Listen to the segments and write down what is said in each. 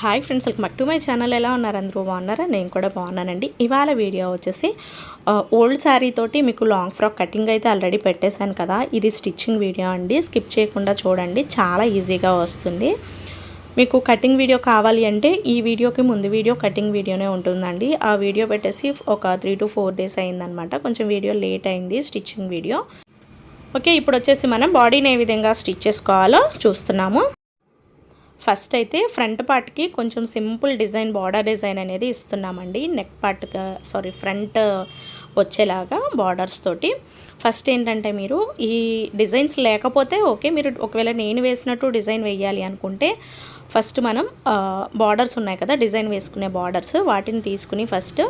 Hi friends welcome to my channel. ఎలా ఉన్నారు అందరూ? బాగున్నారా? నేను కూడా బాగున్నానండి. ఇవాళ వీడియో వచ్చేసి ఓల్డ్ శారీ తోటి మీకు లాంగ్ ఫ్రాక్ కటింగ్ అయితే ఆల్రెడీ పెట్టేశాను కదా. ఇది స్టిచ్చింగ్ వీడియో అండి. స్కిప్ చేయకుండా చూడండి. చాలా ఈజీగా వస్తుంది. మీకు కటింగ్ వీడియో కావాలి అంటే ఈ వీడియోకి ముందు వీడియో కటింగ్ వీడియోనే ఉంటుందండి. ఆ వీడియో పెట్టేసి ఒక త్రీ టు ఫోర్ డేస్ అయిందనమాట కొంచెం వీడియో లేట్ అయింది స్టిచ్చింగ్ వీడియో ఓకే ఇప్పుడు వచ్చేసి మనం బాడీని ఏ విధంగా స్టిచ్ చేసుకోవాలో చూస్తున్నాము. ఫస్ట్ అయితే ఫ్రంట్ పార్ట్కి కొంచెం సింపుల్ డిజైన్ బార్డర్ డిజైన్ అనేది ఇస్తున్నామండి. నెక్ పార్ట్ సారీ ఫ్రంట్ వచ్చేలాగా బార్డర్స్ తోటి. ఫస్ట్ ఏంటంటే మీరు ఈ డిజైన్స్ లేకపోతే ఓకే మీరు ఒకవేళ నేను వేసినట్టు డిజైన్ వేయాలి అనుకుంటే ఫస్ట్ మనం బార్డర్స్ ఉన్నాయి కదా డిజైన్ వేసుకునే బార్డర్స్ వాటిని తీసుకుని ఫస్ట్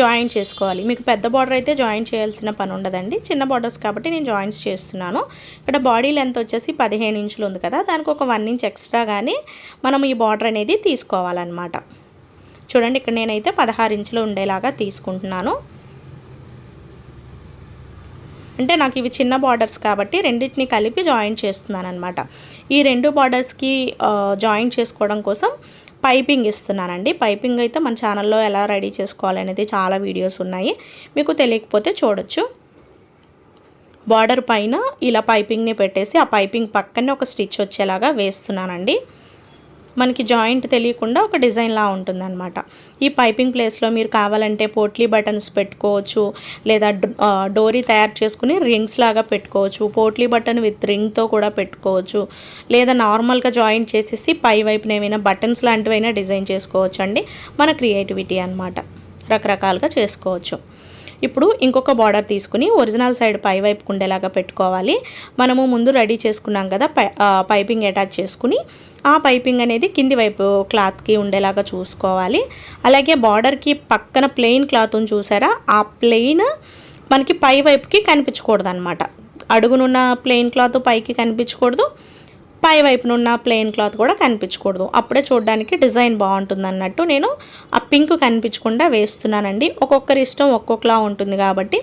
జాయింట్ చేసుకోవాలి. మీకు పెద్ద బార్డర్ అయితే జాయింట్ చేయాల్సిన పని ఉండదండి. చిన్న బార్డర్స్ కాబట్టి నేను జాయింట్స్ చేస్తున్నాను. ఇక్కడ బాడీ లెంత్ వచ్చేసి పదిహేను ఇంచులు ఉంది కదా దానికి ఒక వన్ ఇంచ్ ఎక్స్ట్రా కానీ మనం ఈ బార్డర్ అనేది తీసుకోవాలన్నమాట. చూడండి ఇక్కడ నేనైతే పదహారు ఇంచులు ఉండేలాగా తీసుకుంటున్నాను. అంటే నాకు ఇవి చిన్న బార్డర్స్ కాబట్టి రెండింటిని కలిపి జాయిన్ చేస్తున్నాను అనమాట ఈ రెండు బార్డర్స్కి జాయిన్ చేసుకోవడం కోసం పైపింగ్ ఇస్తున్నానండి. పైపింగ్ అయితే మన ఛానల్లో ఎలా రెడీ చేసుకోవాలనేది చాలా వీడియోస్ ఉన్నాయి. మీకు తెలియకపోతే చూడొచ్చు. బార్డర్ పైన ఇలా పైపింగ్ని పెట్టేసి ఆ పైపింగ్ పక్కనే ఒక స్టిచ్ వచ్చేలాగా వేస్తున్నానండి. మనకి జాయింట్ తెలియకుండా ఒక డిజైన్లా ఉంటుందన్నమాట. ఈ పైపింగ్ ప్లేస్లో మీరు కావాలంటే పోట్లీ బటన్స్ పెట్టుకోవచ్చు లేదా డోరీ తయారు చేసుకుని రింగ్స్ లాగా పెట్టుకోవచ్చు పోట్లీ బటన్ విత్ రింగ్తో కూడా పెట్టుకోవచ్చు లేదా నార్మల్గా జాయింట్ చేసేసి పై వైపున ఏమైనా బటన్స్ లాంటివైనా డిజైన్ చేసుకోవచ్చు అండి మన క్రియేటివిటీ అనమాట రకరకాలుగా చేసుకోవచ్చు. ఇప్పుడు ఇంకొక బార్డర్ తీసుకుని ఒరిజినల్ సైడ్ పై వైపుకు ఉండేలాగా పెట్టుకోవాలి. మనము ముందు రెడీ చేసుకున్నాం కదా పై- పైపింగ్ అటాచ్ చేసుకుని ఆ పైపింగ్ అనేది కింది వైపు క్లాత్కి ఉండేలాగా చూసుకోవాలి. అలాగే బార్డర్కి పక్కన ప్లెయిన్ క్లాత్ని చూసారా? ఆ ప్లెయిన్ మనకి పై వైపుకి కనిపించకూడదు అనమాట అడుగునున్న ప్లెయిన్ క్లాత్ పైకి కనిపించకూడదు. పై వైపునున్న ప్లెయిన్ క్లాత్ కూడా కనిపించకూడదు. అప్పుడే చూడడానికి డిజైన్ బాగుంటుంది అన్నట్టు నేను ఆ పింక్ కనిపించకుండా వేస్తున్నానండి. ఒక్కొక్కరి ఇష్టం ఒక్కొక్కలా ఉంటుంది కాబట్టి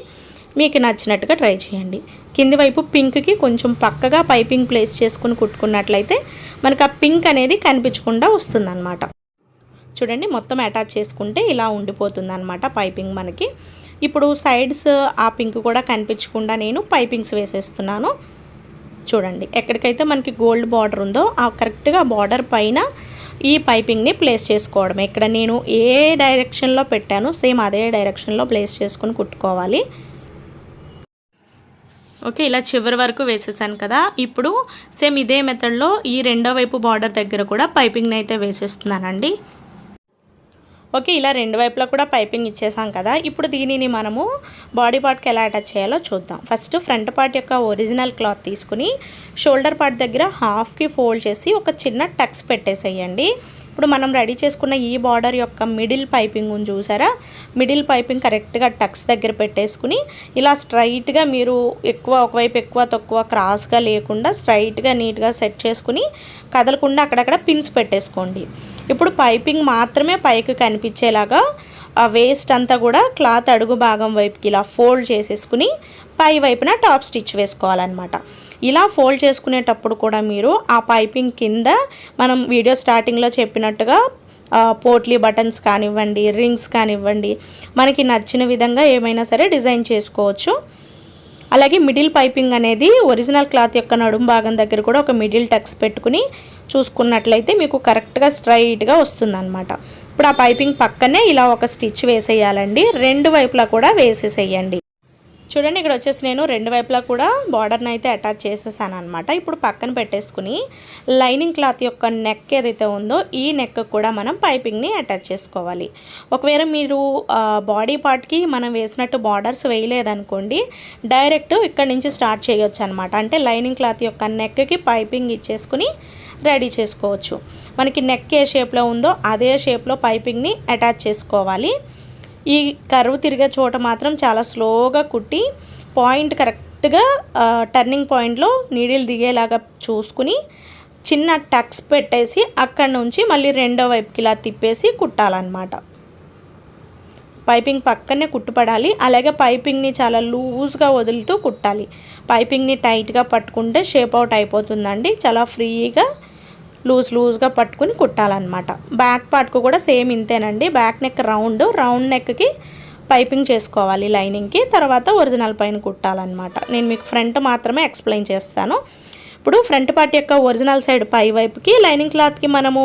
మీకు నచ్చినట్టుగా ట్రై చేయండి. కింది వైపు పింక్కి కొంచెం పక్కగా పైపింగ్ ప్లేస్ చేసుకుని కుట్టుకున్నట్లయితే మనకు ఆ పింక్ అనేది కనిపించకుండా వస్తుందన్నమాట. చూడండి మొత్తం అటాచ్ చేసుకుంటే ఇలా ఉండిపోతుంది అనమాట పైపింగ్ మనకి. ఇప్పుడు సైడ్స్ ఆ పింక్ కూడా కనిపించకుండా నేను పైపింగ్స్ వేసేస్తున్నాను. చూడండి ఎక్కడికైతే మనకి గోల్డ్ బార్డర్ ఉందో ఆ కరెక్ట్గా బార్డర్ పైన ఈ పైపింగ్ని ప్లేస్ చేసుకోవడం ఇక్కడ నేను ఏ డైరెక్షన్లో పెట్టానో సేమ్ అదే డైరెక్షన్లో ప్లేస్ చేసుకుని కుట్టుకోవాలి. ఓకే ఇలా చివరి వరకు వేసేసాను కదా. ఇప్పుడు సేమ్ ఇదే మెథడ్లో ఈ రెండో వైపు బార్డర్ దగ్గర కూడా పైపింగ్ని అయితే వేసేస్తున్నానండి. ఓకే ఇలా రెండు వైపులా కూడా పైపింగ్ ఇచ్చేసాం కదా. ఇప్పుడు దీనిని మనము బాడీ పార్ట్కి ఎలా అటాచ్ చేయాలో చూద్దాం. ఫస్ట్ ఫ్రంట్ పార్ట్ యొక్క ఒరిజినల్ క్లాత్ తీసుకుని షోల్డర్ పార్ట్ దగ్గర హాఫ్కి ఫోల్డ్ చేసి ఒక చిన్న టక్స్ పెట్టేసేయండి. ఇప్పుడు మనం రెడీ చేసుకున్న ఈ బార్డర్ యొక్క మిడిల్ పైపింగ్ చూసారా? మిడిల్ పైపింగ్ కరెక్ట్గా టక్స్ దగ్గర పెట్టేసుకుని ఇలా స్ట్రైట్గా మీరు ఎక్కువ ఒకవైపు ఎక్కువ తక్కువ క్రాస్గా లేకుండా స్ట్రైట్గా నీట్గా సెట్ చేసుకుని కదలకుండా అక్కడక్కడ పిన్స్ పెట్టేసుకోండి. ఇప్పుడు పైపింగ్ మాత్రమే పైకి కనిపించేలాగా ఆ వేస్ట్ అంతా కూడా క్లాత్ అడుగు భాగం వైపుకి ఇలా ఫోల్డ్ చేసేసుకుని పై వైపున టాప్ స్టిచ్ వేసుకోవాలన్నమాట. ఇలా ఫోల్డ్ చేసుకునేటప్పుడు కూడా మీరు ఆ పైపింగ్ కింద మనం వీడియో స్టార్టింగ్లో చెప్పినట్టుగా పోట్లీ బటన్స్ కానివ్వండి రింగ్స్ కానివ్వండి మనకి నచ్చిన విధంగా ఏమైనా సరే డిజైన్ చేసుకోవచ్చు. అలాగే మిడిల్ పైపింగ్ అనేది ఒరిజినల్ క్లాత్ యొక్క నడుం భాగం దగ్గర కూడా ఒక మిడిల్ టక్స్ పెట్టుకుని చూసుకున్నట్లయితే మీకు కరెక్ట్గా స్ట్రైట్గా వస్తుందన్నమాట. ఇప్పుడు ఆ పైపింగ్ పక్కనే ఇలా ఒక స్టిచ్ వేసేయాలండి. రెండు వైపులా కూడా వేసేసేయండి. చూడండి ఇక్కడ వచ్చేసి నేను రెండు వైపులా కూడా బార్డర్ని అయితే అటాచ్ చేసేసాను అనమాట ఇప్పుడు పక్కన పెట్టేసుకుని లైనింగ్ క్లాత్ యొక్క నెక్ ఏదైతే ఉందో ఈ నెక్ కూడా మనం పైపింగ్ని అటాచ్ చేసుకోవాలి. ఒకవేళ మీరు బాడీ పార్ట్కి మనం వేసినట్టు బార్డర్స్ వేయలేదనుకోండి డైరెక్ట్ ఇక్కడ నుంచి స్టార్ట్ చేయొచ్చు అనమాట అంటే లైనింగ్ క్లాత్ యొక్క నెక్కి పైపింగ్ ఇచ్చేసుకుని రెడీ చేసుకోవచ్చు. మనకి నెక్ ఏ షేప్లో ఉందో అదే షేప్లో పైపింగ్ని అటాచ్ చేసుకోవాలి. ఈ కరువు తిరిగే చోట మాత్రం చాలా స్లోగా కుట్టి పాయింట్ కరెక్ట్గా టర్నింగ్ పాయింట్లో నీడిల్ దిగేలాగా చూసుకుని చిన్న టక్స్ పెట్టేసి అక్కడ నుంచి మళ్ళీ రెండో వైపుకి ఇలా తిప్పేసి కుట్టాలన్నమాట. పైపింగ్ పక్కనే కుట్టుపడాలి. అలాగే పైపింగ్ని చాలా లూజ్గా వదులుతూ కుట్టాలి. పైపింగ్ని టైట్గా పట్టుకుంటే షేప్ అవుట్ అయిపోతుందండి. చాలా ఫ్రీగా లూజ్ లూజ్గా పట్టుకుని కుట్టాలన్నమాట. బ్యాక్ పార్ట్కు కూడా సేమ్ ఇంతేనండి. బ్యాక్ నెక్ రౌండ్ రౌండ్ నెక్కి పైపింగ్ చేసుకోవాలి లైనింగ్కి. తర్వాత ఒరిజినల్ పైన కుట్టాలన్నమాట. నేను మీకు ఫ్రంట్ మాత్రమే ఎక్స్ప్లెయిన్ చేస్తాను. ఇప్పుడు ఫ్రంట్ పార్ట్ యొక్క ఒరిజినల్ సైడ్ పై వైపుకి లైనింగ్ క్లాత్కి మనము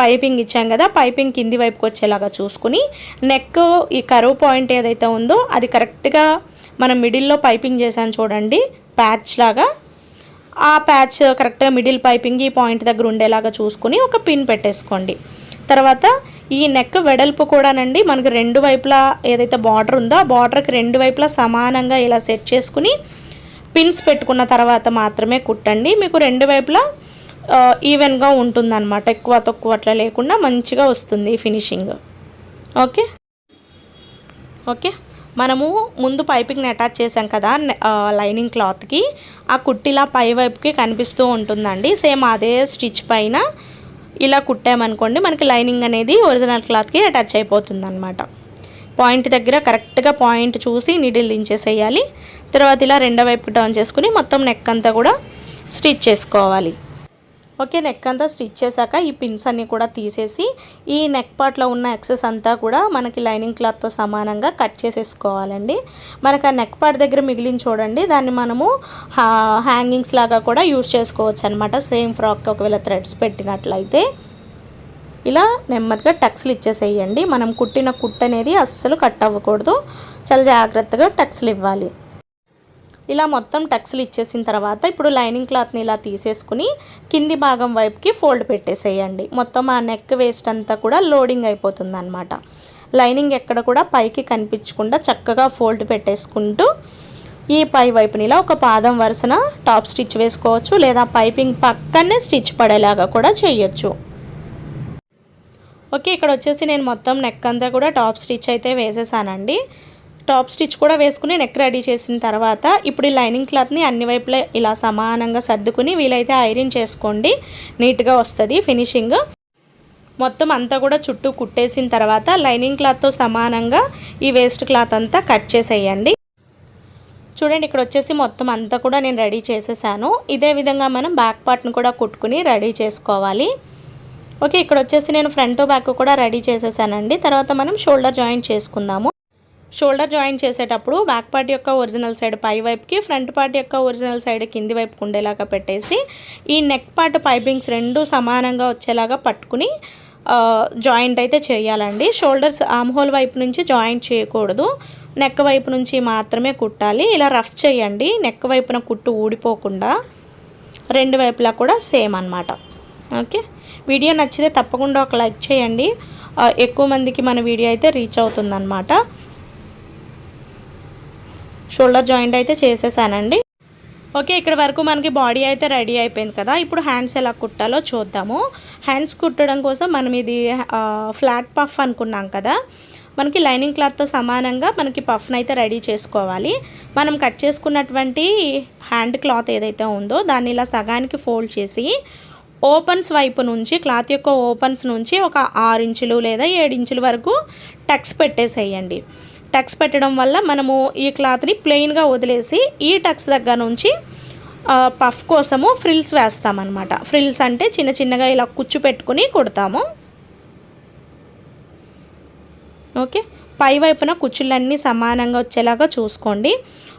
పైపింగ్ ఇచ్చాం కదా పైపింగ్ కింది వైపుకి వచ్చేలాగా చూసుకుని నెక్ ఈ కరువు పాయింట్ ఏదైతే ఉందో అది కరెక్ట్గా మనం మిడిల్లో పైపింగ్ చేశాను చూడండి ప్యాచ్ లాగా. ఆ ప్యాచ్ కరెక్ట్గా మిడిల్ పైపింగ్ ఈ పాయింట్ దగ్గర ఉండేలాగా చూసుకుని ఒక పిన్ పెట్టేసుకోండి. తర్వాత ఈ నెక్ వెడల్పు కూడానండి మనకు రెండు వైపులా ఏదైతే బార్డర్ ఉందో ఆ బార్డర్కి రెండు వైపులా సమానంగా ఇలా సెట్ చేసుకుని పిన్స్ పెట్టుకున్న తర్వాత మాత్రమే కుట్టండి. మీకు రెండు వైపులా ఈవెన్గా ఉంటుందన్నమాట. ఎక్కువ తక్కువ అట్లా లేకుండా మంచిగా వస్తుంది ఫినిషింగ్. ఓకే? ఓకే? మనము ముందు పైపింగ్ని అటాచ్ చేసాం కదా లైనింగ్ క్లాత్కి ఆ కుట్టిలా పై వైపుకి కనిపిస్తూ ఉంటుందండి. సేమ్ అదే స్టిచ్ పైన ఇలా కుట్టామనుకోండి మనకి లైనింగ్ అనేది ఒరిజినల్ క్లాత్కి అటాచ్ అయిపోతుంది అనమాట పాయింట్ దగ్గర కరెక్ట్గా పాయింట్ చూసి నీడిల్ దించేసేయాలి. తర్వాత ఇలా రెండో వైపు టర్న్ చేసుకుని మొత్తం నెక్ అంతా కూడా స్టిచ్ చేసుకోవాలి. ఓకే నెక్ అంతా స్టిచ్ చేశాక ఈ పిన్స్ అన్నీ కూడా తీసేసి ఈ నెక్ పార్ట్లో ఉన్న ఎక్సెస్ అంతా కూడా మనకి లైనింగ్ క్లాత్తో సమానంగా కట్ చేసేసుకోవాలండి. మనకు ఆ నెక్ పార్ట్ దగ్గర మిగిలిన చూడండి దాన్ని మనము హ్యాంగింగ్స్ లాగా కూడా యూజ్ చేసుకోవచ్చు అనమాట సేమ్ ఫ్రాక్ ఒకవేళ థ్రెడ్స్ పెట్టినట్లయితే. ఇలా నెమ్మదిగా టక్స్లు ఇచ్చేసేయండి. మనం కుట్టిన కుట్ అనేది అస్సలు కట్ అవ్వకూడదు. చాలా జాగ్రత్తగా టక్స్లు ఇవ్వాలి. ఇలా మొత్తం టక్స్లు ఇచ్చేసిన తర్వాత ఇప్పుడు లైనింగ్ క్లాత్ని ఇలా తీసేసుకుని కింది భాగం వైపుకి ఫోల్డ్ పెట్టేసేయండి. మొత్తం ఆ నెక్ వేస్ట్ అంతా కూడా లోడింగ్ అయిపోతుంది అనమాట లైనింగ్ ఎక్కడ కూడా పైకి కనిపించకుండా చక్కగా ఫోల్డ్ పెట్టేసుకుంటూ ఈ పై వైపుని ఇలా ఒక పాదం వరుసన టాప్ స్టిచ్ వేసుకోవచ్చు లేదా పైపింగ్ పక్కనే స్టిచ్ పడేలాగా కూడా చేయొచ్చు. ఓకే ఇక్కడ వచ్చేసి నేను మొత్తం నెక్ అంతా కూడా టాప్ స్టిచ్ అయితే వేసేసానండి. టాప్ స్టిచ్ కూడా వేసుకుని నెక్ రెడీ చేసిన తర్వాత ఇప్పుడు ఈ లైనింగ్ క్లాత్ని అన్ని వైపులా ఇలా సమానంగా సర్దుకుని వీలైతే ఐరన్ చేసుకోండి. నీట్గా వస్తుంది ఫినిషింగ్ మొత్తం అంతా కూడా చుట్టూ కుట్టేసిన తర్వాత లైనింగ్ క్లాత్తో సమానంగా ఈ వేస్ట్ క్లాత్ అంతా కట్ చేసేయండి. చూడండి ఇక్కడ వచ్చేసి మొత్తం అంతా కూడా నేను రెడీ చేసేసాను. ఇదే విధంగా మనం బ్యాక్ పార్ట్ని కూడా కుట్టుకుని రెడీ చేసుకోవాలి. ఓకే ఇక్కడ వచ్చేసి నేను ఫ్రంట్ బ్యాక్ కూడా రెడీ చేసేసానండి. తర్వాత మనం షోల్డర్ జాయింట్ చేసుకుందాము. షోల్డర్ జాయిన్ చేసేటప్పుడు బ్యాక్ పార్ట్ యొక్క ఒరిజినల్ సైడ్ పై వైపుకి ఫ్రంట్ పార్ట్ యొక్క ఒరిజినల్ సైడ్ కింది వైపుకి ఉండేలాగా పెట్టేసి ఈ నెక్ పార్ట్ పైపింగ్స్ రెండు సమానంగా వచ్చేలాగా పట్టుకుని జాయింట్ అయితే చేయాలండి. షోల్డర్స్ ఆమ్హోల్ వైపు నుంచి జాయింట్ చేయకూడదు. నెక్ వైపు నుంచి మాత్రమే కుట్టాలి. ఇలా రఫ్ చేయండి. నెక్ వైపున కుట్టు ఊడిపోకుండా రెండు వైపులా కూడా సేమ్ అనమాట ఓకే? వీడియో నచ్చితే తప్పకుండా ఒక లైక్ చేయండి. ఎక్కువ మందికి మన వీడియో అయితే రీచ్ అవుతుందన్నమాట. షోల్డర్ జాయింట్ అయితే చేసేసానండి. ఓకే ఇక్కడ వరకు మనకి బాడీ అయితే రెడీ అయిపోయింది కదా. ఇప్పుడు హ్యాండ్స్ ఎలా కుట్టాలో చూద్దాము. హ్యాండ్స్ కుట్టడం కోసం మనం ఇది ఫ్లాట్ పఫ్ అనుకున్నాం కదా. మనకి లైనింగ్ క్లాత్తో సమానంగా మనకి పఫ్ని అయితే రెడీ చేసుకోవాలి. మనం కట్ చేసుకున్నటువంటి హ్యాండ్ క్లాత్ ఏదైతే ఉందో దాన్ని ఇలా సగానికి ఫోల్డ్ చేసి ఓపెన్స్ వైపు నుంచి క్లాత్ యొక్క ఓపెన్స్ నుంచి ఒక ఆరు ఇంచులు లేదా ఏడు ఇంచుల వరకు టక్స్ పెట్టేసేయండి. టక్స్ పెట్టడం వల్ల మనము ఈ క్లాత్ని ప్లెయిన్గా వదిలేసి ఈ టక్స్ దగ్గర నుంచి పఫ్ కోసము ఫ్రిల్స్ వేస్తామన్నమాట. ఫ్రిల్స్ అంటే చిన్న చిన్నగా ఇలా కుచ్చు పెట్టుకుని కుడతాము. ఓకే? పై వైపున కుచ్చులన్నీ సమానంగా వచ్చేలాగా చూసుకోండి.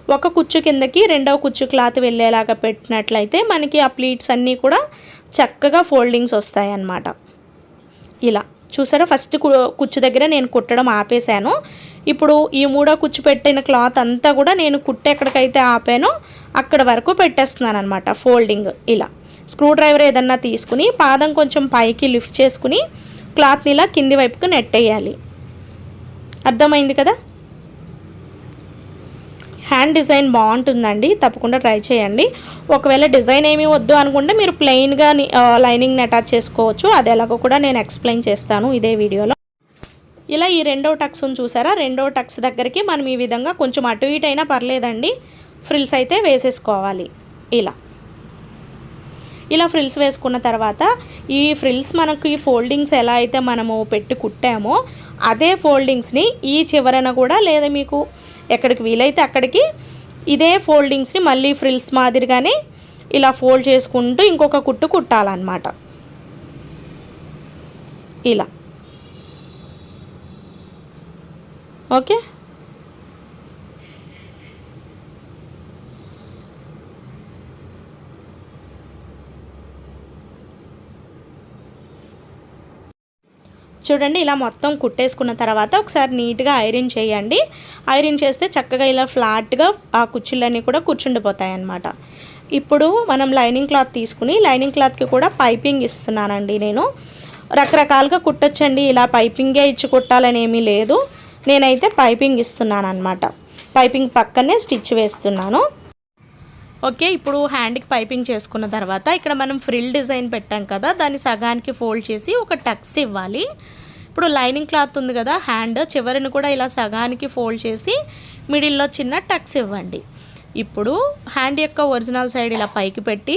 ఒక కుచ్చు కిందకి రెండవ కుచ్చు క్లాత్ వెళ్ళేలాగా పెట్టినట్లయితే మనకి ఆ ప్లీట్స్ అన్నీ కూడా చక్కగా ఫోల్డింగ్స్ వస్తాయి అన్నమాట ఇలా. చూసారా? ఫస్ట్ కుచ్చు దగ్గర నేను కుట్టడం ఆపేశాను. ఇప్పుడు ఈ మూడో కుచ్చు పెట్టిన క్లాత్ అంతా కూడా నేను కుట్ట ఎక్కడికైతే ఆపానో అక్కడ వరకు పెట్టేస్తున్నాను అనమాట ఫోల్డింగ్. ఇలా. స్క్రూ డ్రైవర్ ఏదన్నా తీసుకుని పాదం కొంచెం పైకి లిఫ్ట్ చేసుకుని క్లాత్ని ఇలా కింది వైపుకి నెట్టేయాలి. అర్థమైంది కదా? హ్యాండ్ డిజైన్ బాగుంటుందండి తప్పకుండా ట్రై చేయండి. ఒకవేళ డిజైన్ ఏమీ వద్దు అనుకుంటే మీరు ప్లెయిన్గా లైనింగ్ని అటాచ్ చేసుకోవచ్చు. అది ఎలాగో కూడా నేను ఎక్స్ప్లెయిన్ చేస్తాను ఇదే వీడియోలో. ఇలా ఈ రెండో టక్స్ని చూసారా? రెండో టక్స్ దగ్గరికి మనం ఈ విధంగా కొంచెం అటు ఇటు అయినా పర్లేదండి. ఫ్రిల్స్ అయితే వేసేసుకోవాలి. ఇలా. ఇలా ఫ్రిల్స్ వేసుకున్న తర్వాత ఈ ఫ్రిల్స్ మనకు ఈ ఫోల్డింగ్స్ ఎలా అయితే మనము పెట్టి కుట్టామో అదే ఫోల్డింగ్స్ని ఈ చివరన కూడా లేదా మీకు ఎక్కడికి వీలైతే అక్కడికి ఇదే ఫోల్డింగ్స్ని మళ్ళీ ఫ్రిల్స్ మాదిరిగానే ఇలా ఫోల్డ్ చేసుకుంటూ ఇంకొక కుట్టు కుట్టాలన్నమాట. ఇలా. ఓకే? చూడండి ఇలా మొత్తం కుట్టేసుకున్న తర్వాత ఒకసారి నీట్గా ఐరన్ చేయండి. ఐరన్ చేస్తే చక్కగా ఇలా ఫ్లాట్గా ఆ కుర్చీలన్నీ కూడా కూర్చుండిపోతాయి అన్నమాట ఇప్పుడు మనం లైనింగ్ క్లాత్ తీసుకుని లైనింగ్ క్లాత్కి కూడా పైపింగ్ ఇస్తున్నానండి నేను. రకరకాలుగా కుట్టొచ్చండి ఇలా పైపింగే ఇచ్చి కుట్టాలని ఏమీ లేదు. నేనైతే పైపింగ్ ఇస్తున్నాను అనమాట పైపింగ్ పక్కనే స్టిచ్ వేస్తున్నాను. ఓకే ఇప్పుడు హ్యాండ్కి పైపింగ్ చేసుకున్న తర్వాత ఇక్కడ మనం ఫ్రిల్ డిజైన్ పెట్టాం కదా దాన్ని సగానికి ఫోల్డ్ చేసి ఒక టక్స్ ఇవ్వాలి. ఇప్పుడు లైనింగ్ క్లాత్ ఉంది కదా హ్యాండ్ చివరిని కూడా ఇలా సగానికి ఫోల్డ్ చేసి మిడిల్లో చిన్న టక్స్ ఇవ్వండి. ఇప్పుడు హ్యాండ్ యొక్క ఒరిజినల్ సైడ్ ఇలా పైకి పెట్టి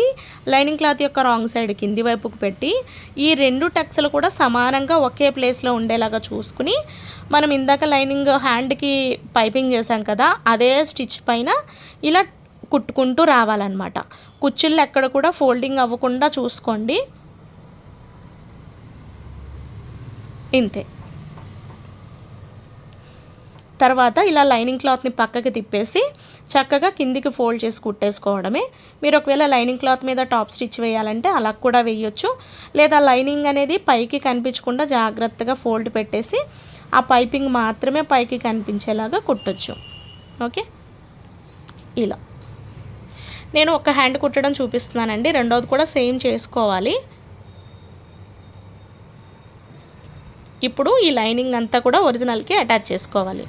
లైనింగ్ క్లాత్ యొక్క రాంగ్ సైడ్ కింది వైపుకు పెట్టి ఈ రెండు టక్స్లు కూడా సమానంగా ఒకే ప్లేస్లో ఉండేలాగా చూసుకుని మనం ఇందాక లైనింగ్ హ్యాండ్కి పైపింగ్ చేసాం కదా అదే స్టిచ్ పైన ఇలా కుట్టుకుంటూ రావాలన్నమాట. కుచ్చిళ్ళు ఎక్కడ కూడా ఫోల్డింగ్ అవ్వకుండా చూసుకోండి. ఇంతే. తర్వాత ఇలా లైనింగ్ క్లాత్ని పక్కకి తిప్పేసి చక్కగా కిందికి ఫోల్డ్ చేసి కుట్టేసుకోవడమే. మీరు ఒకవేళ లైనింగ్ క్లాత్ మీద టాప్ స్టిచ్ వేయాలంటే అలా కూడా వేయొచ్చు. లేదా లైనింగ్ అనేది పైకి కనిపించకుండా జాగ్రత్తగా ఫోల్డ్ పెట్టేసి ఆ పైపింగ్ మాత్రమే పైకి కనిపించేలాగా కుట్టొచ్చు. ఓకే? ఇలా. నేను ఒక హ్యాండ్ కుట్టడం చూపిస్తున్నానండి. రెండోది కూడా సేమ్ చేసుకోవాలి. ఇప్పుడు ఈ లైనింగ్ అంతా కూడా ఒరిజినల్కి అటాచ్ చేసుకోవాలి.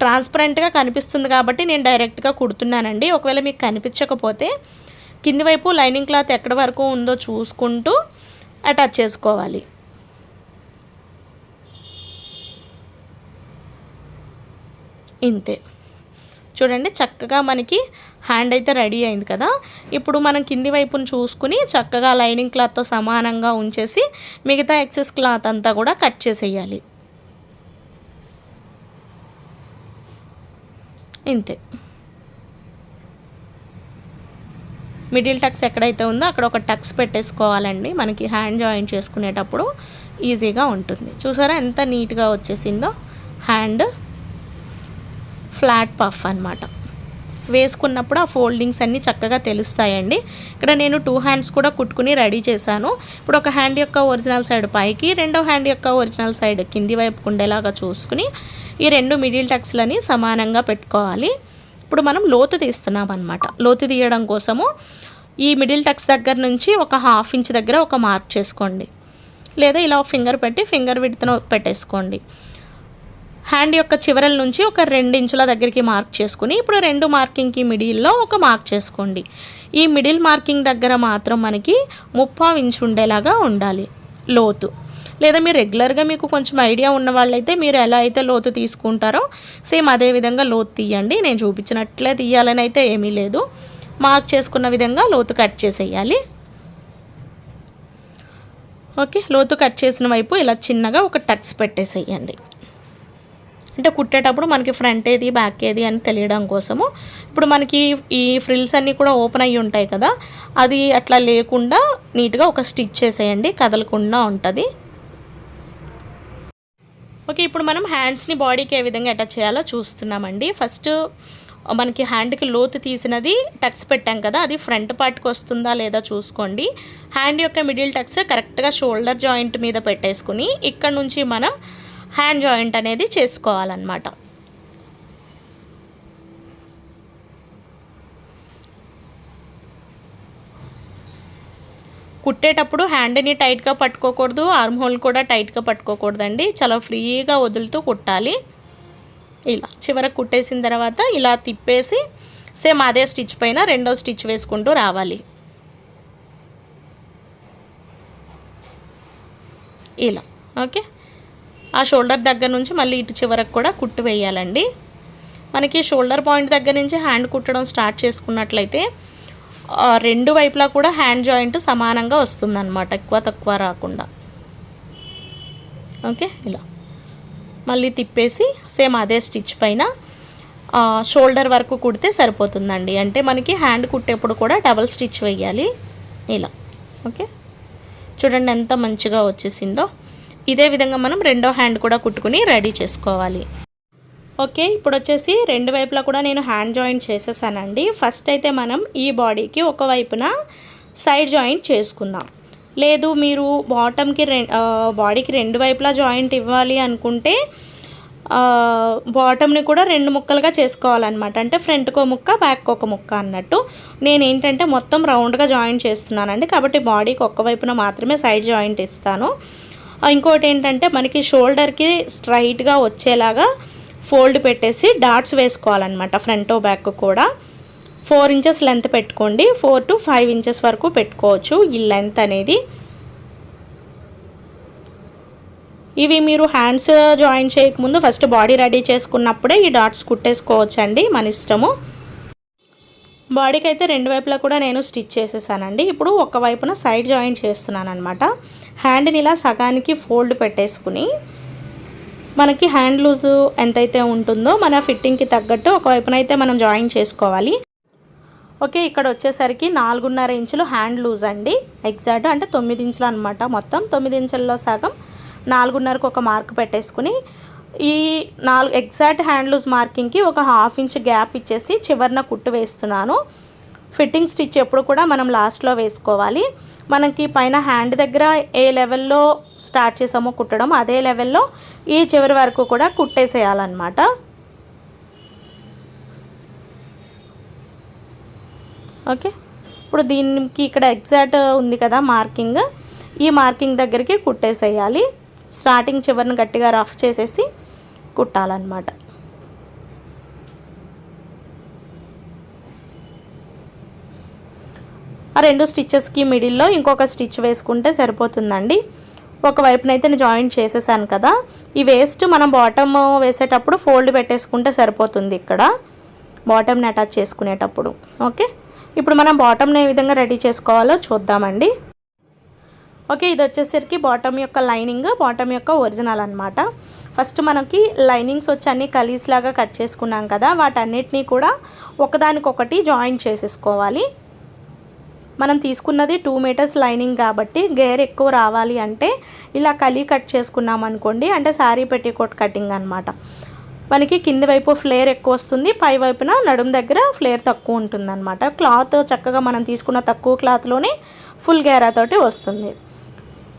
ట్రాన్స్పరెంట్గా కనిపిస్తుంది కాబట్టి నేను డైరెక్ట్గా కుడుతున్నానండి. ఒకవేళ మీకు కనిపించకపోతే కింది వైపు లైనింగ్ క్లాత్ ఎక్కడ వరకు ఉందో చూసుకుంటూ అటాచ్ చేసుకోవాలి. ఇంతే. చూడండి చక్కగా మనకి హ్యాండ్ అయితే రెడీ అయింది కదా. ఇప్పుడు మనం కింది వైపును చూసుకుని చక్కగా లైనింగ్ క్లాత్తో సమానంగా ఉంచేసి మిగతా ఎక్సెస్ క్లాత్ అంతా కూడా కట్ చేసేయాలి. ఇంతే. మిడిల్ టక్స్ ఎక్కడైతే ఉందో అక్కడ ఒక టక్స్ పెట్టేసుకోవాలండి. మనకి హ్యాండ్ జాయిన్ చేసుకునేటప్పుడు ఈజీగా ఉంటుంది. చూసారా ఎంత నీట్గా వచ్చేసిందో? హ్యాండ్ ఫ్లాట్ పఫ్ అనమాట వేసుకున్నప్పుడు ఆ ఫోల్డింగ్స్ అన్నీ చక్కగా తెలుస్తాయండి. ఇక్కడ నేను టూ హ్యాండ్స్ కూడా కుట్టుకుని రెడీ చేశాను. ఇప్పుడు ఒక హ్యాండ్ యొక్క ఒరిజినల్ సైడ్ పైకి రెండో హ్యాండ్ యొక్క ఒరిజినల్ సైడ్ కింది వైపు ఉండేలాగా చూసుకుని ఈ రెండు మిడిల్ టక్స్లని సమానంగా పెట్టుకోవాలి. ఇప్పుడు మనం లోతు తీస్తున్నాం అనమాట లోతు తీయడం కోసము ఈ మిడిల్ టక్స్ దగ్గర నుంచి ఒక హాఫ్ ఇంచ్ దగ్గర ఒక మార్క్ చేసుకోండి. లేదా ఇలా ఫింగర్ పెట్టి ఫింగర్ విడతను పెట్టేసుకోండి. హ్యాండ్ యొక్క చివరల నుంచి ఒక రెండు ఇంచుల దగ్గరికి మార్క్ చేసుకుని ఇప్పుడు రెండు మార్కింగ్కి మిడిల్లో ఒక మార్క్ చేసుకోండి. ఈ మిడిల్ మార్కింగ్ దగ్గర మాత్రం మనకి ముప్పావు ఇంచు ఉండేలాగా ఉండాలి. లోతు. లేదా మీరు రెగ్యులర్గా మీకు కొంచెం ఐడియా ఉన్న వాళ్ళైతే మీరు ఎలా అయితే లోతు తీసుకుంటారో సేమ్ అదే విధంగా లోతు తీయండి. నేను చూపించినట్లే తీయాలని అయితే ఏమీ లేదు. మార్క్ చేసుకున్న విధంగా లోతు కట్ చేసేయాలి. ఓకే? లోతు కట్ చేసిన వైపు ఇలా చిన్నగా ఒక టక్స్ పెట్టేసేయండి. అంటే కుట్టేటప్పుడు మనకి ఫ్రంట్ ఏది బ్యాక్ ఏది అని తెలియడం కోసము. ఇప్పుడు మనకి ఈ ఫ్రిల్స్ అన్నీ కూడా ఓపెన్ అయ్యి ఉంటాయి కదా అది అట్లా లేకుండా నీట్గా ఒక స్టిచ్ చేసేయండి కదలకుండా ఉంటుంది. ఓకే ఇప్పుడు మనం హ్యాండ్స్ని బాడీకి ఏ విధంగా అటాచ్ చేయాలో చూస్తున్నామండి. ఫస్ట్ మనకి హ్యాండ్కి లోతు తీసినది టక్స్ పెట్టాం కదా అది ఫ్రంట్ పార్ట్కి వస్తుందా లేదా చూసుకోండి. హ్యాండ్ యొక్క మిడిల్ టక్స్ కరెక్ట్గా షోల్డర్ జాయింట్ మీద పెట్టేసుకుని ఇక్కడ నుంచి మనం హ్యాండ్ జాయింట్ అనేది చేసుకోవాలన్నమాట. కుట్టేటప్పుడు హ్యాండ్ని టైట్గా పట్టుకోకూడదు ఆర్మ్ హోల్ కూడా టైట్గా పట్టుకోకూడదండి. చాలా ఫ్రీగా వదులుతూ కుట్టాలి. ఇలా చివరకు కుట్టేసిన తర్వాత ఇలా తిప్పేసి సేమ్ అదే స్టిచ్ పైన రెండో స్టిచ్ వేసుకుంటూ రావాలి. ఇలా ఓకే ఆ షోల్డర్ దగ్గర నుంచి మళ్ళీ ఇటు చివరకు కూడా కుట్టు వేయాలండి. మనకి షోల్డర్ పాయింట్ దగ్గర నుంచి హ్యాండ్ కుట్టడం స్టార్ట్ చేసుకున్నట్లయితే రెండు వైపులా కూడా హ్యాండ్ జాయింట్ సమానంగా వస్తుందన్నమాట ఎక్కువ తక్కువ రాకుండా. ఓకే ఇలా. మళ్ళీ తిప్పేసి సేమ్ అదే స్టిచ్ పైన షోల్డర్ వరకు కుడితే సరిపోతుందండి. అంటే మనకి హ్యాండ్ కుట్టేప్పుడు కూడా డబల్ స్టిచ్ వేయాలి. ఇలా. ఓకే. చూడండి ఎంత మంచిగా వచ్చేసిందో. ఇదే విధంగా మనం రెండో హ్యాండ్ కూడా కుట్టుకుని రెడీ చేసుకోవాలి. ఓకే ఇప్పుడు వచ్చేసి రెండు వైపులా కూడా నేను హ్యాండ్ జాయింట్ చేసేసానండి. ఫస్ట్ అయితే మనం ఈ బాడీకి ఒక వైపున సైడ్ జాయింట్ చేసుకుందాం. లేదు మీరు బాటమ్కి రె బాడీకి రెండు వైపులా జాయింట్ ఇవ్వాలి అనుకుంటే బాటమ్ని కూడా రెండు ముక్కలుగా చేసుకోవాలన్నమాట. అంటే ఫ్రంట్కి ఒక ముక్క బ్యాక్ ఒక ముక్క అన్నట్టు. నేను ఏంటంటే మొత్తం రౌండ్గా జాయింట్ చేస్తున్నానండి. కాబట్టి బాడీకి ఒక్క వైపున మాత్రమే సైడ్ జాయింట్ ఇస్తాను. ఇంకోటి ఏంటంటే మనకి షోల్డర్కి స్ట్రైట్గా వచ్చేలాగా ఫోల్డ్ పెట్టేసి డాట్స్ వేసుకోవాలన్నమాట ఫ్రంట్ బ్యాక్ కూడా. ఫోర్ ఇంచెస్ లెంత్ పెట్టుకోండి ఫోర్ టు ఫైవ్ ఇంచెస్ వరకు పెట్టుకోవచ్చు ఈ లెంత్ అనేది. ఇవి మీరు హ్యాండ్స్ జాయిన్ చేయకముందు ఫస్ట్ బాడీ రెడీ చేసుకున్నప్పుడే ఈ డాట్స్ కుట్టేసుకోవచ్చండి మన ఇష్టము. బాడీకి అయితే రెండు వైపులా కూడా నేను స్టిచ్ చేసేసానండి. ఇప్పుడు ఒక వైపున సైడ్ జాయిన్ చేస్తున్నాను అనమాట హ్యాండ్ని ఇలా సగానికి ఫోల్డ్ పెట్టేసుకుని మనకి హ్యాండ్ లూజు ఎంతైతే ఉంటుందో మన ఫిట్టింగ్కి తగ్గట్టు ఒకవైపునైతే మనం జాయిన్ చేసుకోవాలి. ఓకే ఇక్కడ వచ్చేసరికి నాలుగున్నర ఇంచులు హ్యాండ్ లూజ్ అండి. ఎగ్జాక్ట్ అంటే తొమ్మిది ఇంచులు అనమాట మొత్తం. తొమ్మిది ఇంచుల్లో సగం నాలుగున్నరకు ఒక మార్క్ పెట్టేసుకుని ఈ నాలుగు ఎగ్జాక్ట్ హ్యాండ్ లూజ్ మార్కింగ్కి ఒక హాఫ్ ఇంచ్ గ్యాప్ ఇచ్చేసి చివరిన కుట్టు వేస్తున్నాను. ఫిట్టింగ్ స్టిచ్ ఎప్పుడు కూడా మనం లాస్ట్లో వేసుకోవాలి. మనకి పైన హ్యాండ్ దగ్గర ఏ లెవెల్లో స్టార్ట్ చేసామో కుట్టడం అదే లెవెల్లో ఈ చివరి వరకు కూడా కుట్టేసేయాలన్నమాట. ఓకే? ఇప్పుడు దీనికి ఇక్కడ ఎగ్జాక్ట్ ఉంది కదా మార్కింగ్. ఈ మార్కింగ్ దగ్గరికి కుట్టేసేయాలి. స్టార్టింగ్ చివరిని గట్టిగా రఫ్ చేసేసి కుట్టాలన్నమాట. ఆ రెండు స్టిచ్చెస్కి మిడిల్లో ఇంకొక స్టిచ్ వేసుకుంటే సరిపోతుందండి. ఒకవైపునైతే నేను జాయింట్ చేసేసాను కదా. ఈ వేస్ట్ మనం బాటమ్ వేసేటప్పుడు ఫోల్డ్ పెట్టేసుకుంటే సరిపోతుంది ఇక్కడ. బాటమ్ని అటాచ్ చేసుకునేటప్పుడు. ఓకే? ఇప్పుడు మనం బాటమ్ని ఏ విధంగా రెడీ చేసుకోవాలో చూద్దామండి. ఓకే ఇది వచ్చేసరికి బాటమ్ యొక్క లైనింగ్ బాటమ్ యొక్క ఒరిజినల్ అనమాట ఫస్ట్ మనకి లైనింగ్స్ వచ్చి అన్ని కలీస్ లాగా కట్ చేసుకున్నాం కదా. వాటన్నిటినీ కూడా ఒకదానికొకటి జాయిన్ చేసేసుకోవాలి. మనం తీసుకున్నది టూ మీటర్స్ లైనింగ్ కాబట్టి గేర్ ఎక్కువ రావాలి అంటే ఇలా కలీ కట్ చేసుకున్నాం అనుకోండి అంటే శారీ పెట్టికోట్ కటింగ్ అనమాట మనకి కింది వైపు ఫ్లేర్ ఎక్కువ వస్తుంది పై వైపున నడుము దగ్గర ఫ్లేర్ తక్కువ ఉంటుంది అనమాట క్లాత్ చక్కగా మనం తీసుకున్న తక్కువ క్లాత్లోనే ఫుల్ గేరాతోటి వస్తుంది.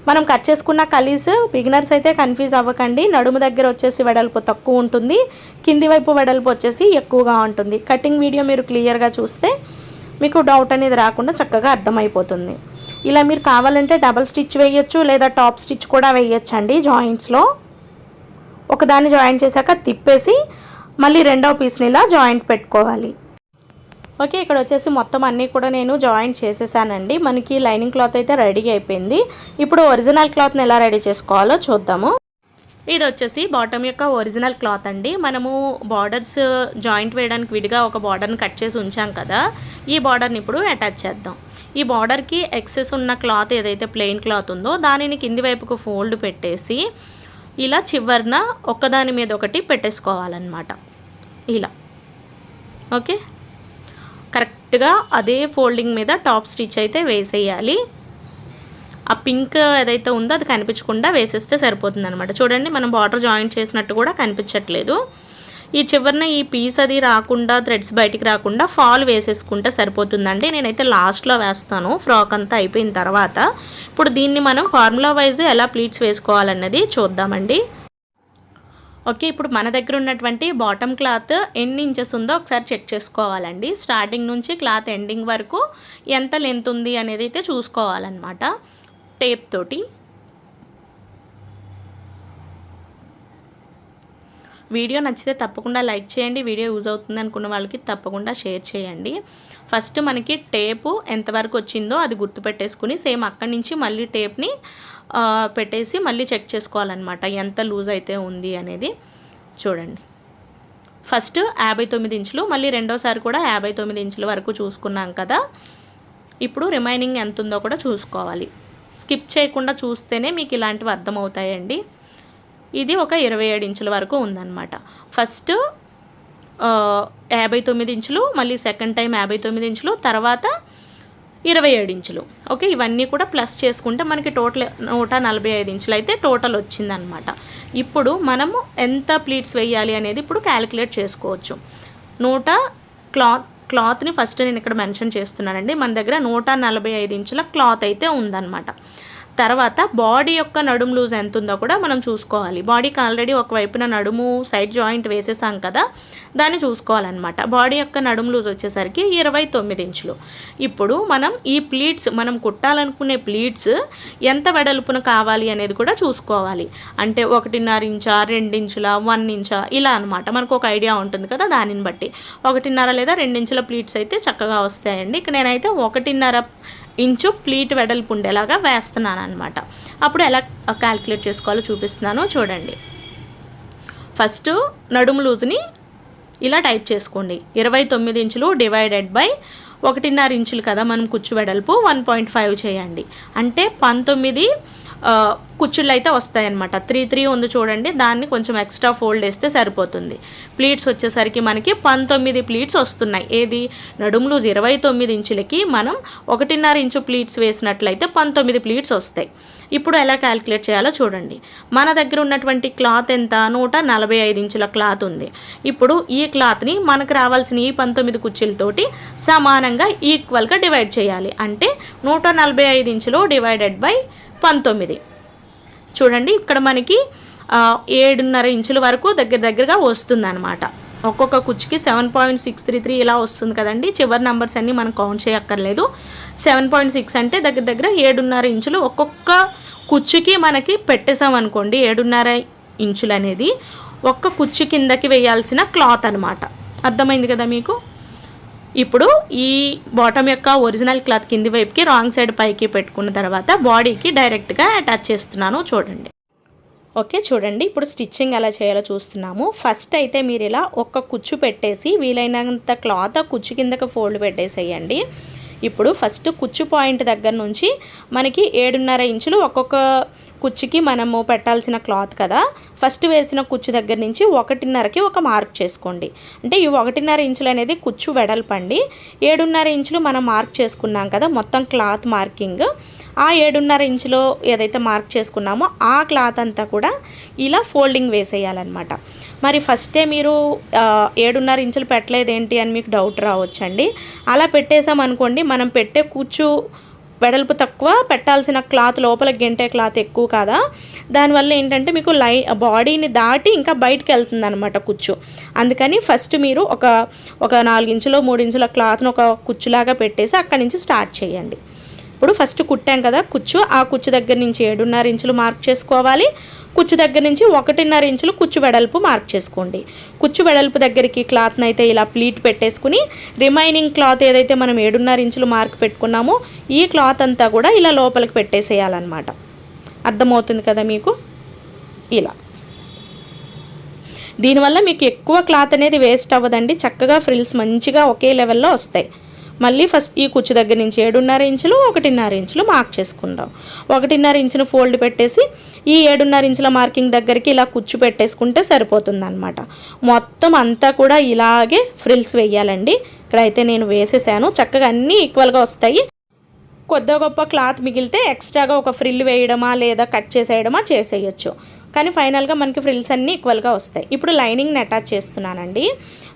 మనం కట్ చేసుకున్న కలీస్ బిగినర్స్ అయితే కన్ఫ్యూజ్ అవ్వకండి. నడుము దగ్గర వచ్చేసి వెడల్పు తక్కువ ఉంటుంది కింది వైపు వెడల్పు వచ్చేసి ఎక్కువగా ఉంటుంది. కటింగ్ వీడియో మీరు క్లియర్గా చూస్తే మీకు డౌట్ అనేది రాకుండా చక్కగా అర్థమైపోతుంది. ఇలా మీరు కావాలంటే డబల్ స్టిచ్ వేయచ్చు లేదా టాప్ స్టిచ్ కూడా వేయచ్చండి జాయింట్స్లో ఒకదాన్ని జాయింట్ చేశాక తిప్పేసి మళ్ళీ రెండవ పీస్ని ఇలా జాయింట్ పెట్టుకోవాలి. ఓకే ఇక్కడ వచ్చేసి మొత్తం అన్నీ కూడా నేను జాయింట్ చేసేసానండి. మనకి లైనింగ్ క్లాత్ అయితే రెడీ అయిపోయింది. ఇప్పుడు ఒరిజినల్ క్లాత్ని ఎలా రెడీ చేసుకోవాలో చూద్దాము. ఇది వచ్చేసి బాటమ్ యొక్క ఒరిజినల్ క్లాత్ అండి. మనము బార్డర్స్ జాయింట్ వేయడానికి విడిగా ఒక బార్డర్ని కట్ చేసి ఉంచాం కదా ఈ బార్డర్ని ఇప్పుడు అటాచ్ చేద్దాం. ఈ బార్డర్కి ఎక్సెస్ ఉన్న క్లాత్ ఏదైతే ప్లెయిన్ క్లాత్ ఉందో దానిని కింది వైపుకు ఫోల్డ్ పెట్టేసి ఇలా చివరిన ఒక్కదాని మీద ఒకటి పెట్టేసుకోవాలన్నమాట. ఇలా. ఓకే? కరెక్ట్గా అదే ఫోల్డింగ్ మీద టాప్ స్టిచ్ అయితే వేసేయాలి. ఆ పింక్ ఏదైతే ఉందో అది కనిపించకుండా వేసేస్తే సరిపోతుంది అనమాట చూడండి మనం బార్డర్ జాయింట్ చేసినట్టు కూడా కనిపించట్లేదు. ఈ చివరిన ఈ పీస్ అది రాకుండా థ్రెడ్స్ బయటికి రాకుండా ఫాల్ వేసేసుకుంటే సరిపోతుందండి. నేనైతే లాస్ట్లో వేస్తాను. ఫ్రాక్ అంతా అయిపోయిన తర్వాత ఇప్పుడు దీన్ని మనం ఫార్ములా వైజ్ ఎలా ప్లీట్స్ వేసుకోవాలన్నది చూద్దామండి. ఓకే ఇప్పుడు మన దగ్గర ఉన్నటువంటి బాటమ్ క్లాత్ ఎన్ని ఇంచెస్ ఉందో ఒకసారి చెక్ చేసుకోవాలండి. స్టార్టింగ్ నుంచి క్లాత్ ఎండింగ్ వరకు ఎంత లెంత్ ఉంది అనేది అయితే చూసుకోవాలన్నమాట. టేప్ తోటి. వీడియో నచ్చితే తప్పకుండా లైక్ చేయండి. వీడియో యూజ్ అవుతుంది అనుకున్న వాళ్ళకి తప్పకుండా షేర్ చేయండి. ఫస్ట్ మనకి టేపు ఎంతవరకు వచ్చిందో అది గుర్తుపెట్టేసుకుని సేమ్ అక్కడి నుంచి మళ్ళీ టేప్ని పెట్టేసి మళ్ళీ చెక్ చేసుకోవాలన్నమాట. ఎంత లూజ్ అయితే ఉంది అనేది. చూడండి. ఫస్ట్ యాభై తొమ్మిది ఇంచులు మళ్ళీ రెండోసారి కూడా యాభై తొమ్మిది ఇంచుల వరకు చూసుకున్నాం కదా. ఇప్పుడు రిమైనింగ్ ఎంత ఉందో కూడా చూసుకోవాలి. స్కిప్ చేయకుండా చూస్తేనే మీకు ఇలాంటివి అర్థమవుతాయండి. ఇది ఒక ఇరవై ఏడు ఇంచుల వరకు ఉందన్నమాట. ఫస్ట్ యాభై తొమ్మిది ఇంచులు మళ్ళీ సెకండ్ టైం యాభై తొమ్మిది ఇంచులు తర్వాత ఇరవై ఏడు ఇంచులు. ఓకే ఇవన్నీ కూడా ప్లస్ చేసుకుంటే మనకి టోటల్ నూట నలభై ఐదు ఇంచులు అయితే టోటల్ వచ్చిందనమాట ఇప్పుడు మనము ఎంత ప్లీట్స్ వేయాలి అనేది ఇప్పుడు క్యాలిక్యులేట్ చేసుకోవచ్చు. నూట క్లాత్ క్లాత్ని ఫస్ట్ నేను ఇక్కడ మెన్షన్ చేస్తున్నానండి. మన దగ్గర నూట నలభై ఐదు ఇంచుల క్లాత్ అయితే ఉందన్నమాట. తర్వాత బాడీ యొక్క నడుము లూజ్ ఎంత ఉందో కూడా మనం చూసుకోవాలి. బాడీకి ఆల్రెడీ ఒకవైపున నడుము సైడ్ జాయింట్ వేసేసాం కదా దాన్ని చూసుకోవాలన్నమాట. బాడీ యొక్క నడుము లూజ్ వచ్చేసరికి ఇరవై తొమ్మిది ఇంచులు. ఇప్పుడు మనం ఈ ప్లీట్స్ మనం కుట్టాలనుకునే ప్లీట్స్ ఎంత వెడల్పున కావాలి అనేది కూడా చూసుకోవాలి. అంటే ఒకటిన్నర ఇంచా రెండించుల వన్ ఇంచా ఇలా అనమాట మనకు ఒక ఐడియా ఉంటుంది కదా దానిని బట్టి. ఒకటిన్నర లేదా రెండించుల ప్లీట్స్ అయితే చక్కగా వస్తాయండి. ఇక నేనైతే ఒకటిన్నర ఇంచు ప్లీట్ వెడల్పు ఉండేలాగా వేస్తున్నాను అనమాట అప్పుడు ఎలా క్యాలిక్యులేట్ చేసుకోవాలో చూపిస్తున్నాను చూడండి. ఫస్ట్ నడుము లూజ్ని ఇలా టైప్ చేసుకోండి. ఇరవై తొమ్మిది ఇంచులు డివైడెడ్ బై ఒకటిన్నర ఇంచులు కదా మనం కుచ్చు వెడల్పు వన్ పాయింట్ ఫైవ్ చేయండి. అంటే పంతొమ్మిది కుచ్చుళ్ళు అయితే వస్తాయన్నమాట. త్రీ త్రీ ఉంది చూడండి దాన్ని కొంచెం ఎక్స్ట్రా ఫోల్డ్ వేస్తే సరిపోతుంది. ప్లీట్స్ వచ్చేసరికి మనకి పంతొమ్మిది ప్లీట్స్ వస్తున్నాయి. ఏది? నడుములు ఇరవై తొమ్మిది ఇంచులకి మనం ఒకటిన్నర ఇంచు ప్లీట్స్ వేసినట్లయితే పంతొమ్మిది ప్లీట్స్ వస్తాయి. ఇప్పుడు ఎలా క్యాలిక్యులేట్ చేయాలో చూడండి. మన దగ్గర ఉన్నటువంటి క్లాత్ ఎంత? నూట నలభై ఐదు ఇంచుల క్లాత్ ఉంది. ఇప్పుడు ఈ క్లాత్ని మనకు రావాల్సిన ఈ పంతొమ్మిది కుర్చీలతోటి సమానంగా ఈక్వల్గా డివైడ్ చేయాలి. అంటే నూట నలభై ఐదు ఇంచులు డివైడెడ్ బై పంతొమ్మిది. చూడండి ఇక్కడ మనకి ఏడున్నర ఇంచుల వరకు దగ్గర దగ్గరగా వస్తుందన్నమాట. ఒక్కొక్క కుచ్చుకి seven point six three three ఇలా వస్తుంది కదండి. చివరి నెంబర్స్ అన్నీ మనం కౌంట్ చేయక్కర్లేదు. సెవెన్ పాయింట్ సిక్స్ అంటే దగ్గర దగ్గర ఏడున్నర ఇంచులు ఒక్కొక్క కుచ్చుకి మనకి పెట్టేసాం అనుకోండి ఏడున్నర ఇంచులు అనేది ఒక్క కుచ్చు కిందకి వేయాల్సిన క్లాత్ అనమాట అర్థమైంది కదా మీకు? ఇప్పుడు ఈ బాటమ్ యొక్క ఒరిజినల్ క్లాత్ కింది వైపుకి రాంగ్ సైడ్ పైకి పెట్టుకున్న తర్వాత బాడీకి డైరెక్ట్గా అటాచ్ చేస్తున్నాను చూడండి. ఓకే చూడండి. ఇప్పుడు స్టిచ్చింగ్ ఎలా చేయాలో చూస్తున్నాము. ఫస్ట్ అయితే మీరు ఇలా ఒక్క కుచ్చు పెట్టేసి వీలైనంత క్లాత్ కుచ్చు కిందకి ఫోల్డ్ పెట్టేసేయండి. ఇప్పుడు ఫస్ట్ కుచ్చు పాయింట్ దగ్గర నుంచి మనకి ఏడున్నర ఇంచులు ఒక్కొక్క కుచ్చుకి మనము పెట్టాల్సిన క్లాత్ కదా ఫస్ట్ వేసిన కుచ్చు దగ్గర నుంచి ఒకటిన్నరకి ఒక మార్క్ చేసుకోండి. అంటే ఈ ఒకటిన్నర ఇంచులు అనేది కుచ్చు వెడల్పండి. ఏడున్నర ఇంచులు మనం మార్క్ చేసుకున్నాం కదా మొత్తం క్లాత్ మార్కింగ్. ఆ ఏడున్నర ఇంచులో ఏదైతే మార్క్ చేసుకున్నామో ఆ క్లాత్ అంతా కూడా ఇలా ఫోల్డింగ్ వేసేయాలన్నమాట. మరి ఫస్టే మీరు ఏడున్నర ఇంచులు పెట్టలేదు ఏంటి అని మీకు డౌట్ రావచ్చండి. అలా పెట్టేసామనుకోండి మనం పెట్టే కూర్చు వెడల్పు తక్కువ పెట్టాల్సిన క్లాత్ లోపల గెంటే క్లాత్ ఎక్కువ కదా? దానివల్ల ఏంటంటే మీకు లై బాడీని దాటి ఇంకా బయటికి వెళ్తుంది అనమాట కుచ్చు. అందుకని ఫస్ట్ మీరు ఒక ఒక నాలుగించులో మూడించుల మూడు ఇంచుల క్లాత్ను ఒక కుచ్చులాగా పెట్టేసి అక్కడి నుంచి స్టార్ట్ చేయండి. ఇప్పుడు ఫస్ట్ కుట్టాం కదా కుచ్చు. ఆ కుచ్చు దగ్గర నుంచి ఏడున్నర ఇంచులు మార్క్ చేసుకోవాలి. కుచ్చు దగ్గర నుంచి ఒకటిన్నర ఇంచులు కుచ్చు వెడల్పు మార్క్ చేసుకోండి. కుచ్చు వెడల్పు దగ్గరికి క్లాత్ని అయితే ఇలా ప్లీట్ పెట్టేసుకుని రిమైనింగ్ క్లాత్ ఏదైతే మనం ఏడున్నర ఇంచులు మార్క్ పెట్టుకున్నామో ఈ క్లాత్ అంతా కూడా ఇలా లోపలికి పెట్టేసేయాలన్నమాట. అర్థమవుతుంది కదా మీకు? ఇలా. దీనివల్ల మీకు ఎక్కువ క్లాత్ అనేది వేస్ట్ అవ్వదండి. చక్కగా ఫ్రిల్స్ మంచిగా ఒకే లెవెల్లో వస్తాయి. మళ్ళీ ఫస్ట్ ఈ కుచ్చు దగ్గర నుంచి ఏడున్నర ఇంచులు ఒకటిన్నర ఇంచులు మార్క్ చేసుకుందాం ఒకటిన్నర ఇంచును ఫోల్డ్ పెట్టేసి ఈ ఏడున్నర ఇంచుల మార్కింగ్ దగ్గరికి ఇలా కుచ్చు పెట్టేసుకుంటే సరిపోతుందన్నమాట. మొత్తం అంతా కూడా ఇలాగే ఫ్రిల్స్ వేయాలండి. ఇక్కడైతే నేను వేసేసాను. చక్కగా అన్నీ ఈక్వల్గా వస్తాయి. కొద్ది గొప్ప క్లాత్ మిగిలితే ఎక్స్ట్రాగా ఒక ఫ్రిల్ వేయడమా లేదా కట్ చేసేయడమా చేసేయచ్చు. కానీ ఫైనల్గా మనకి ఫ్రిల్స్ అన్నీ ఈక్వల్గా వస్తాయి. ఇప్పుడు లైనింగ్ని అటాచ్ చేస్తున్నానండి.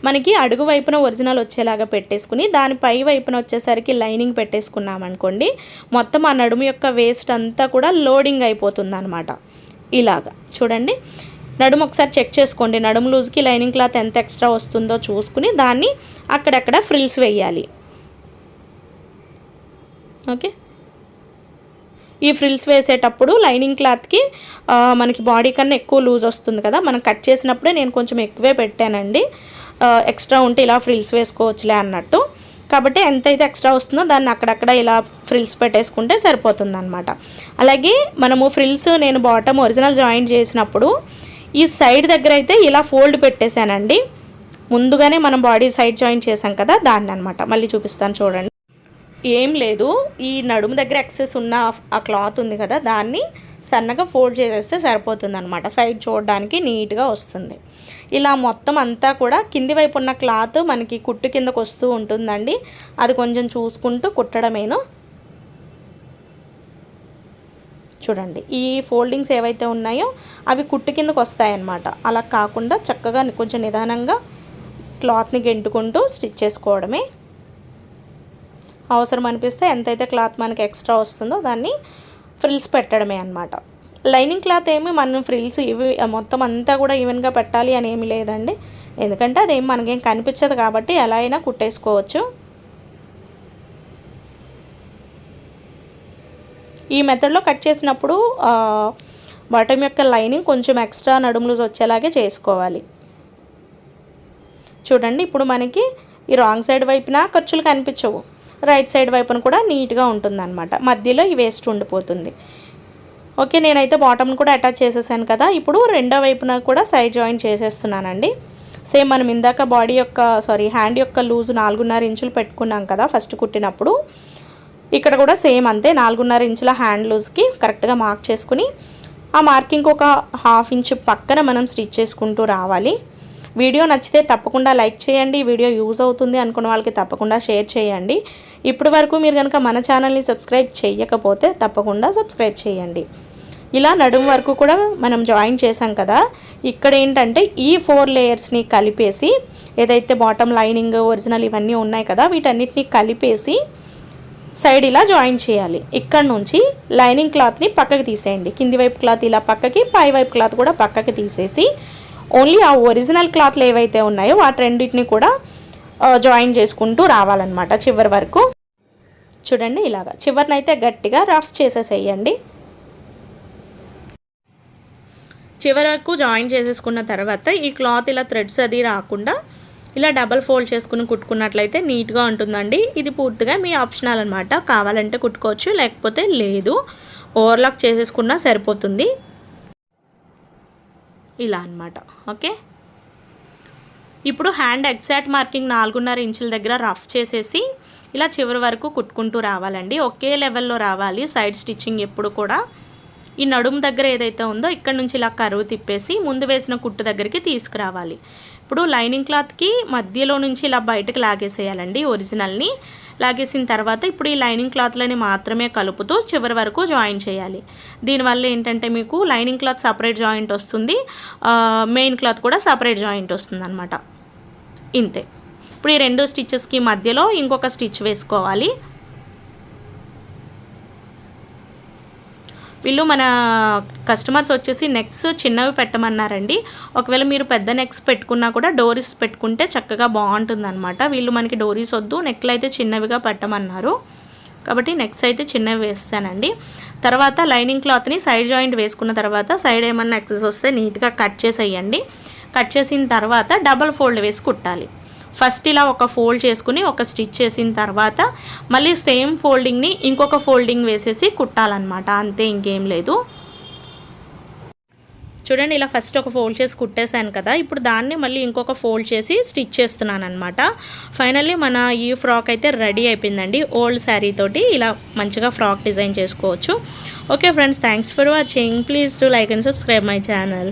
మనకి అడుగు వైపున ఒరిజినల్ వచ్చేలాగా పెట్టేసుకుని దాని పై వైపున వచ్చేసరికి లైనింగ్ పెట్టేసుకున్నాం అనుకోండి మొత్తం ఆ నడుము యొక్క వేస్ట్ అంతా కూడా లోడింగ్ అయిపోతుంది అనమాట ఇలాగా. చూడండి. నడుము ఒకసారి చెక్ చేసుకోండి. నడుము లూజ్కి లైనింగ్ క్లాత్ ఎంత ఎక్స్ట్రా వస్తుందో చూసుకుని దాన్ని అక్కడక్కడ ఫ్రిల్స్ వేయాలి. ఓకే. ఈ ఫ్రిల్స్ వేసేటప్పుడు లైనింగ్ క్లాత్కి మనకి బాడీ కన్నా ఎక్కువ లూజ్ వస్తుంది కదా మనం కట్ చేసినప్పుడే నేను కొంచెం ఎక్కువే పెట్టానండి. ఎక్స్ట్రా ఉంటే ఇలా ఫ్రిల్స్ వేసుకోవచ్చులే అన్నట్టు. కాబట్టి ఎంతైతే ఎక్స్ట్రా వస్తుందో దాన్ని అక్కడక్కడ ఇలా ఫ్రిల్స్ పెట్టేసుకుంటే సరిపోతుంది అనమాట అలాగే మనము ఫ్రిల్స్ నేను బాటమ్ ఒరిజినల్ జాయిన్ చేసినప్పుడు ఈ సైడ్ దగ్గర అయితే ఇలా ఫోల్డ్ పెట్టేశానండి. ముందుగానే మనం బాడీ సైడ్ జాయిన్ చేసాం కదా దాన్ని అనమాట మళ్ళీ చూపిస్తాను చూడండి. ఏం లేదు ఈ నడుము దగ్గర ఎక్సెస్ ఉన్న ఆ క్లాత్ ఉంది కదా దాన్ని సన్నగా ఫోల్డ్ చేసేస్తే సరిపోతుంది అనమాట సైడ్ చూడడానికి నీట్గా వస్తుంది. ఇలా మొత్తం అంతా కూడా కింది వైపు ఉన్న క్లాత్ మనకి కుట్టు కిందకు వస్తూ ఉంటుందండి. అది కొంచెం చూసుకుంటూ కుట్టడమేను. చూడండి ఈ ఫోల్డింగ్స్ ఏవైతే ఉన్నాయో అవి కుట్టు కిందకు వస్తాయన్నమాట. అలా కాకుండా చక్కగా కొంచెం నిదానంగా క్లాత్ని గెంటుకుంటూ స్టిచ్ చేసుకోవడమే. అవసరం అనిపిస్తే ఎంతైతే క్లాత్ మనకి ఎక్స్ట్రా వస్తుందో దాన్ని ఫ్రిల్స్ పెట్టడమే అనమాట లైనింగ్ క్లాత్ ఏమి మనం ఫ్రిల్స్ ఇవి మొత్తం అంతా కూడా ఈవెన్గా పెట్టాలి అని ఏమి లేదండి. ఎందుకంటే అదేం మనకేం కనిపించదు కాబట్టి ఎలా అయినా కుట్టేసుకోవచ్చు. ఈ మెథడ్లో కట్ చేసినప్పుడు బాటమ్ యొక్క లైనింగ్ కొంచెం ఎక్స్ట్రా నడుము లూజ్ వచ్చేలాగే చేసుకోవాలి. చూడండి ఇప్పుడు మనకి ఈ రాంగ్ సైడ్ వైపున ఖర్చులు కనిపించవు. రైట్ సైడ్ వైపున కూడా నీట్గా ఉంటుందన్నమాట. మధ్యలో ఈ వేస్ట్ ఉండిపోతుంది. ఓకే నేనైతే బాటమ్ని కూడా అటాచ్ చేసేసాను కదా. ఇప్పుడు రెండో వైపున కూడా సైడ్ జాయిన్ చేసేస్తున్నానండి. సేమ్ మనం ఇందాక బాడీ యొక్క సారీ హ్యాండ్ యొక్క లూజ్ నాలుగున్నర ఇంచులు పెట్టుకున్నాం కదా ఫస్ట్ కుట్టినప్పుడు. ఇక్కడ కూడా సేమ్ అంతే నాలుగున్నర ఇంచుల హ్యాండ్ లూజ్కి కరెక్ట్గా మార్క్ చేసుకుని ఆ మార్కింగ్ ఒక హాఫ్ ఇంచ్ పక్కన మనం స్టిచ్ చేసుకుంటూ రావాలి. వీడియో నచ్చితే తప్పకుండా లైక్ చేయండి వీడియో యూజ్ అవుతుంది అనుకున్న వాళ్ళకి తప్పకుండా షేర్ చేయండి. ఇప్పటి వరకు మీరు కనుక మన ఛానల్ని సబ్స్క్రైబ్ చేయకపోతే తప్పకుండా సబ్స్క్రైబ్ చేయండి. ఇలా నడుము వరకు కూడా మనం జాయిన్ చేసాం కదా ఇక్కడ ఏంటంటే ఈ ఫోర్ లేయర్స్ని కలిపేసి ఏదైతే బాటమ్ లైనింగ్ ఒరిజినల్ ఇవన్నీ ఉన్నాయి కదా వీటన్నిటిని కలిపేసి సైడ్ ఇలా జాయిన్ చేయాలి. ఇక్కడ నుంచి లైనింగ్ క్లాత్ని పక్కకి తీసేయండి. కింది వైపు క్లాత్ ఇలా పక్కకి పై వైపు క్లాత్ కూడా పక్కకి తీసేసి ఓన్లీ ఆ ఒరిజినల్ క్లాత్లు ఏవైతే ఉన్నాయో వాటి రెండింటిని కూడా జాయిన్ చేసుకుంటూ రావాలన్నమాట చివరి వరకు. చూడండి ఇలాగా. చివరినైతే గట్టిగా రఫ్ చేసేసేయండి. చివరి వరకు జాయిన్ చేసేసుకున్న తర్వాత ఈ క్లాత్ ఇలా థ్రెడ్స్ అది రాకుండా ఇలా డబల్ ఫోల్డ్ చేసుకుని కుట్టుకున్నట్లయితే నీట్గా ఉంటుందండి. ఇది పూర్తిగా మీ ఆప్షనల్ అనమాట కావాలంటే కుట్టుకోవచ్చు లేకపోతే లేదు. ఓవర్లాక్ చేసేసుకున్నా సరిపోతుంది. ఇలా అనమాట ఓకే? ఇప్పుడు హ్యాండ్ ఎగ్జాక్ట్ మార్కింగ్ నాలుగున్నర ఇంచుల దగ్గర రఫ్ చేసేసి ఇలా చివరి వరకు కుట్టుకుంటూ రావాలండి. ఒకే లెవెల్లో రావాలి. సైడ్ స్టిచ్చింగ్ ఎప్పుడు కూడా. ఈ నడుము దగ్గర ఏదైతే ఉందో ఇక్కడ నుంచి ఇలా కరువు తిప్పేసి ముందు వేసిన కుట్టు దగ్గరికి తీసుకురావాలి. ఇప్పుడు లైనింగ్ క్లాత్కి మధ్యలో నుంచి ఇలా బయటకు లాగేసేయాలండి ఒరిజినల్ని. లాగేసిన తర్వాత ఇప్పుడు ఈ లైనింగ్ క్లాత్లని మాత్రమే కలుపుతూ చివరి వరకు జాయిన్ చేయాలి. దీనివల్ల ఏంటంటే మీకు లైనింగ్ క్లాత్ సపరేట్ జాయింట్ వస్తుంది. మెయిన్ క్లాత్ కూడా సపరేట్ జాయింట్ వస్తుంది అనమాట ఇంతే. ఇప్పుడు ఈ రెండు స్టిచ్చెస్కి మధ్యలో ఇంకొక స్టిచ్ వేసుకోవాలి. వీళ్ళు మన కస్టమర్స్ వచ్చేసి నెక్స్ చిన్నవి పెట్టమన్నారండి. ఒకవేళ మీరు పెద్ద నెక్స్ పెట్టుకున్నా కూడా డోరీస్ పెట్టుకుంటే చక్కగా బాగుంటుందన్నమాట. వీళ్ళు మనకి డోరీస్ వద్దు నెక్లు అయితే చిన్నవిగా పెట్టమన్నారు. కాబట్టి నెక్స్ అయితే చిన్నవి వేస్తానండి. తర్వాత లైనింగ్ క్లాత్ని సైడ్ జాయింట్ వేసుకున్న తర్వాత సైడ్ ఏమన్నా ఎక్సెస్ వస్తే నీట్గా కట్ చేసేయండి. కట్ చేసిన తర్వాత డబల్ ఫోల్డ్ వేసి కుట్టాలి. ఫస్ట్ ఇలా ఒక ఫోల్డ్ చేసుకుని ఒక స్టిచ్ చేసిన తర్వాత మళ్ళీ సేమ్ ఫోల్డింగ్ని ఇంకొక ఫోల్డింగ్ వేసేసి కుట్టాలన్నమాట. అంతే ఇంకేం లేదు. చూడండి ఇలా ఫస్ట్ ఒక ఫోల్డ్ చేసి కుట్టేశాను కదా. ఇప్పుడు దాన్ని మళ్ళీ ఇంకొక ఫోల్డ్ చేసి స్టిచ్ చేస్తున్నాను అనమాట ఫైనల్లీ మన ఈ ఫ్రాక్ అయితే రెడీ అయిపోయిందండి. ఓల్డ్ శారీ తోటి ఇలా మంచిగా ఫ్రాక్ డిజైన్ చేసుకోవచ్చు. Okay friends thanks for watching. Please to like and subscribe my channel.